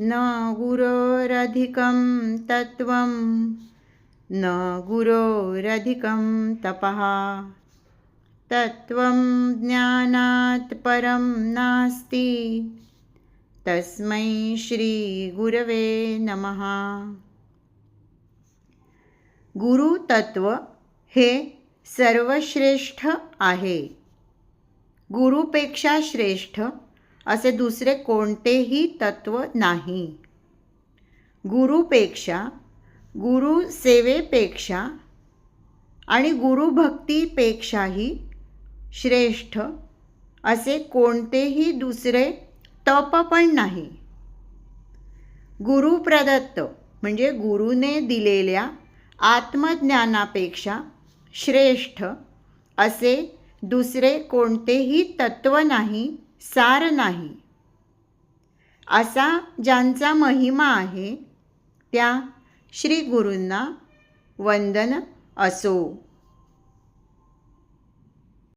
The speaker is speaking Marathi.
न गुरोरधिकं तत्त्वं न गुरोरधिकं तपः। तत्त्वं ज्ञानात् परं नास्ति। तस्मै श्रीगुरवे नमः। गुरुतत्व हे सर्वश्रेष्ठ आहे। गुरुपेक्षा श्रेष्ठ असे दुसरे कोणतेही तत्व नाही. गुरुपेक्षा गुरुसेवेपेक्षा आणि गुरुभक्तीपेक्षाही श्रेष्ठ असे कोणतेही दुसरे तप पण नाही. गुरुप्रदत्त म्हणजे गुरुने दिलेल्या आत्मज्ञानापेक्षा श्रेष्ठ असे दुसरे कोणतेही तत्व नाही सार नाही. असा ज्यांचा महिमा आहे त्या श्री गुरूंना वंदन असो.